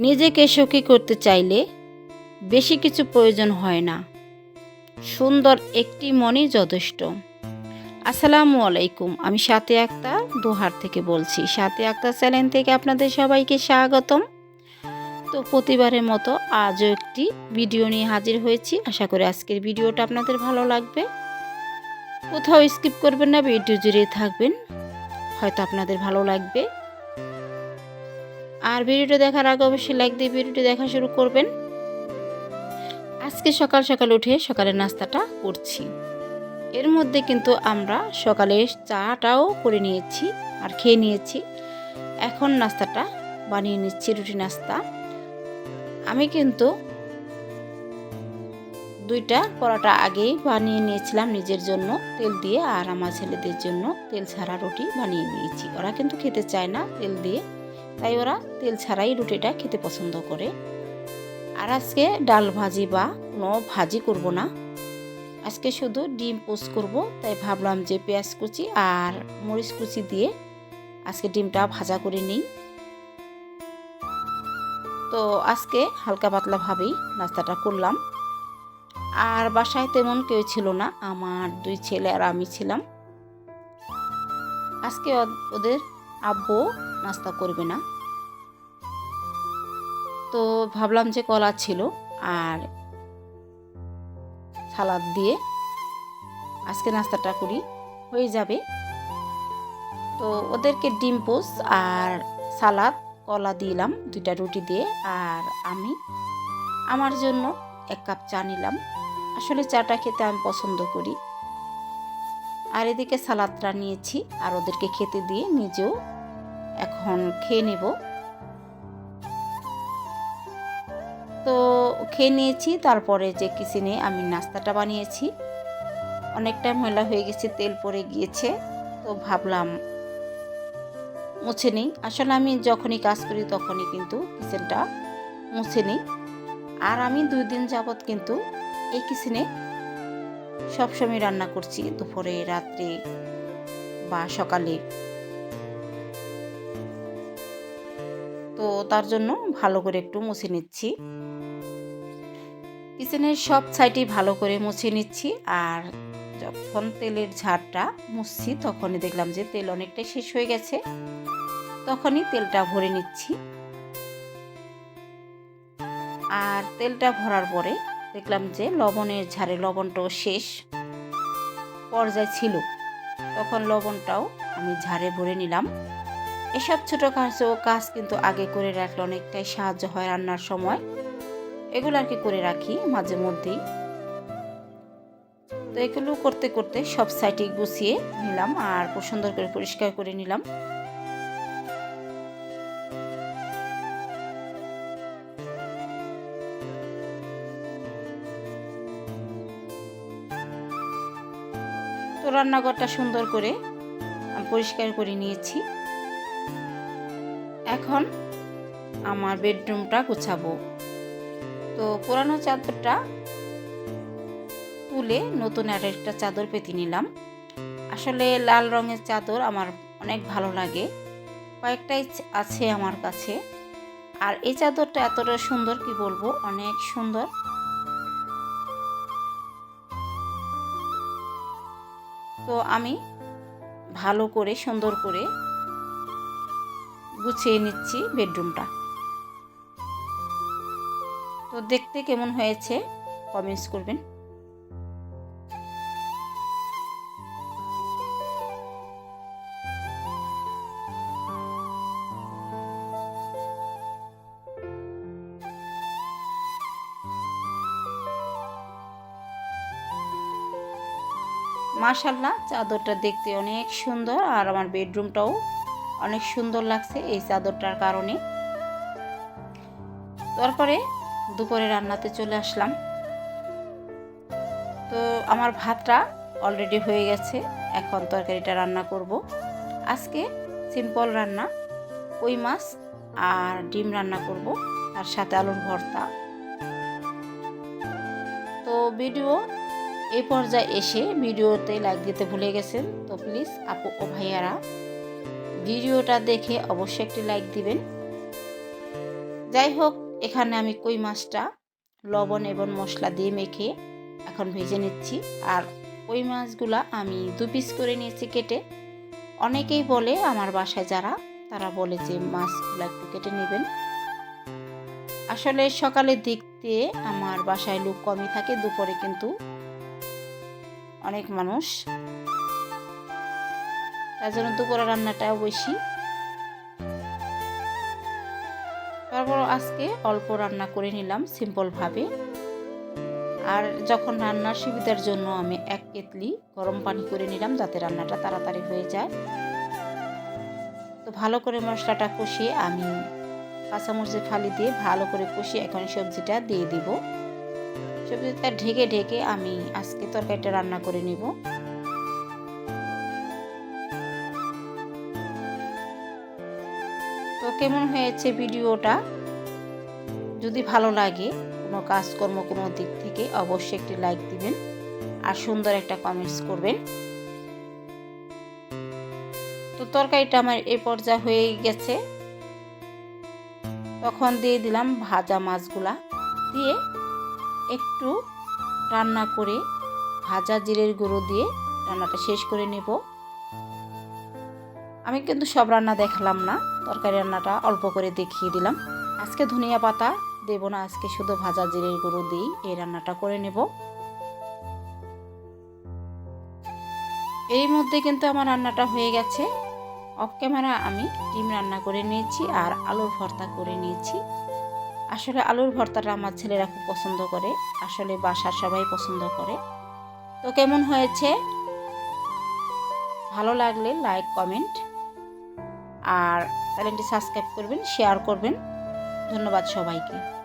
নিজেকে সুখী করতে চাইলে বেশি কিছু প্রয়োজন হয় না। সুন্দর একটি মনই যথেষ্ট। আসসালামু আলাইকুম, আমি সাথে আক্তার দোহার থেকে বলছি। সাথে আক্তার চ্যানেল থেকে আপনাদের সবাইকে স্বাগতম। তো প্রতিবারের মতো আজও একটি ভিডিও নিয়ে হাজির হয়েছি। আশা করি আজকের ভিডিওটা আপনাদের ভালো লাগবে। কোথাও স্কিপ করবেন না ভিডিও জুড়ে থাকবেন। হয়তো আপনাদের ভালো লাগবে। আর ভিডিওটা দেখার আগে অবশ্যই লাইক দিয়ে ভিডিওটি দেখা শুরু করবেন। আজকে সকাল সকাল উঠে সকালের নাস্তাটা করছি। এর মধ্যে কিন্তু আমরা সকালে চাটাও করে নিয়েছি আর খেয়ে নিয়েছি। এখন নাস্তাটা বানিয়ে নিচ্ছি, রুটি নাস্তা। আমি কিন্তু দুইটা পরোটা আগেই বানিয়ে নিয়েছিলাম নিজের জন্য তেল দিয়ে আর আমার ছেলেদের জন্য তেল ছাড়া রুটি বানিয়ে নিয়েছি। ওরা কিন্তু খেতে চায় না তেল দিয়ে। তাই ওরা তেল ছাড়াই রুটিটা খেতে পছন্দ করে। আর আজকে ডাল ভাজি বা কোনো ভাজি করব না। আজকে শুধু ডিম পোস্ট করব, তাই ভাবলাম যে পেঁয়াজ কুচি আর মরিচ কুচি দিয়ে আজকে ডিমটা ভাজা করে নিই। তো আজকে হালকা পাতলাভাবেই নাস্তাটা করলাম। আর বাসায় তেমন কেউ ছিল না, আমার দুই ছেলে আর আমি ছিলাম। আজকে ওদের আব্বু নাস্তা করবে না। তো ভাবলাম যে কলা ছিল আর সালাদ দিয়ে আজকে নাস্তাটা করি। হয়ে যাবে। তো ওদেরকে ডিম পোস আর সালাদ, কলা দিলাম দুইটা রুটি দিয়ে আর আমি আমার জন্য এক কাপ চা নিলাম। আসলে চাটা খেতে আমি পছন্দ করি। আর এদিকে সালাদটা নিয়েছি আর ওদেরকে খেতে দিয়ে নিজেও এখন খেয়ে নেব। তো খেয়ে নিয়েছি, তারপরে যে কিচেনে আমি নাস্তাটা বানিয়েছি। অনেকটা ময়লা হয়ে গেছে, তেল পড়ে গিয়েছে, তো ভাবলাম মুছে নিই। আসলে আমি যখনই কাজ করি তখনই কিন্তু কিচেনটা মুছে নিই। আর আমি দুই দিন যাবৎ কিন্তু এই কিচেনে সবসময় রান্না করছি, দুপুরে, রাত্রে বা সকালে। তো তার জন্য ভালো করে একটু মুছে নিচ্ছি। কিচেনের সব সাইডই ভালো করে মুছে নিচ্ছি আর যখন তেলের ঝাড়টা মুছছি তখনই দেখলাম যে তেল অনেকটাই শেষ হয়ে গেছে। তখনই তেলটা ভরে নিচ্ছি। আর তেলটা ভরার পরে দেখলাম যে লবণের ঝাড়ে লবণটাও শেষ পর্যায়ে ছিল। তখন লবণটাও আমি ঝাড়ে ভরে নিলাম। এসব ছোটো কাজও কাজ কিন্তু আগে করে রাখলে অনেকটাই সাহায্য হয় রান্নার সময়। এগুলো আর কি করে রাখি মাঝে মধ্যেই। তো এগুলো করতে করতে সব সাইডে গুছিয়ে নিলাম আর খুব সুন্দর করে পরিষ্কার করে নিলাম। তো রান্নাঘরটা সুন্দর করে পরিষ্কার করে নিয়েছি। এখন আমার বেডরুমটা গুছাবো। তো পুরানো চাদরটা তুলে নতুন আর একটা চাদর পেতে নিলাম। আসলে লাল রঙের চাদর আমার অনেক ভালো লাগে। কয়েকটাই আছে আমার কাছে। আর এই চাদরটা এতটা সুন্দর কি বলব? অনেক সুন্দর। তো আমি ভালো করে সুন্দর করে গুছিয়ে নিচ্ছি বেডরুমটা। তো দেখতে কেমন হয়েছে কমেন্টস করবেন। মাশাল্লাহ চাদরটা দেখতে অনেক সুন্দর আর আমার বেডরুমটাও অনেক সুন্দর লাগছে এই চাদরটার কারণে। তারপরে দুপুরে রান্নাতে চলে আসলাম। তো আমার ভাতটা অলরেডি হয়ে গেছে, এখন তরকারিটা রান্না করব। আজকে সিম্পল রান্না, কই মাছ আর ডিম রান্না করব আর সাথে আলুর ভর্তা। তো ভিডিও এই পর্যায়ে এসে ভিডিওতে লাইক দিতে ভুলে গেছেন, তো প্লিজ আপু ও ভাইয়ারা ভিডিওটা দেখে অবশ্যই একটি লাইক দিবেন। যাই হোক এখানে আমি কই মাছটা, লবণ এবং মশলা দিয়ে মেখে এখন ভেজে নিচ্ছি। আর কই মাছগুলা আমি দু পিস করে নিয়েছি কেটে। অনেকেই বলে, আমার বাসায় যারা, তারা বলে যে মাছগুলো একটু কেটে নেবেন। আসলে সকালের দিক আমার বাসায় লোক কমই থাকে, দুপুরে কিন্তু অনেক মানুষ তার জন্য দুপুরে রান্নাটাও বেশি তারপর আজকে অল্প রান্না করে নিলাম সিম্পলভাবে। আর যখন রান্নার সুবিধার জন্য আমি এক কেতলি গরম পানি করে নিলাম যাতে রান্নাটা তাড়াতাড়ি হয়ে যায়। তো ভালো করে মশলাটা কষিয়ে আমি কাঁচামরিচের ফালি দিয়ে ভালো করে কষিয়ে এখন সবজিটা দিয়ে দিব। সবজিটা ঢেকে ঢেকে আমি আজকে তরকারিটা রান্না করে নিব। কেমন হয়েছে ভিডিওটা? যদি ভালো লাগে কোনো কাজকর্ম কোনো দিক থেকে, অবশ্যই একটি লাইক দিবেন আর সুন্দর একটা কমেন্টস করবেন। তো তরকারিটা আমার এই পর্যায়ে হয়ে গেছে। তখন দিয়ে দিলাম ভাজা মাছগুলা। দিয়ে একটু রান্না করে ভাজা জিরের গুঁড়ো দিয়ে রান্নাটা শেষ করে নেব। আমি কিন্তু সব রান্না দেখালাম না। তরকারি রান্নাটা অল্প করে দেখিয়ে দিলাম। আজকে ধনিয়া পাতা দেব না, আজকে শুধু ভাজা জিরের গুঁড়ো দিয়েই এই রান্নাটা করে নেব। এর মধ্যে কিন্তু আমার রান্নাটা হয়ে গেছে। অফ ক্যামেরা আমি ডিম রান্না করে নিয়েছি আর আলুর ভর্তা করে নিয়েছি। আসলে আলুর ভর্তাটা আমার ছেলেরা খুব পছন্দ করে, আসলে বাসার সবাই পছন্দ করে। তো কেমন হয়েছে? ভালো লাগলে লাইক কমেন্ট আর চ্যানেলটি সাবস্ক্রাইব করবেন শেয়ার করবেন। ধন্যবাদ সবাইকে।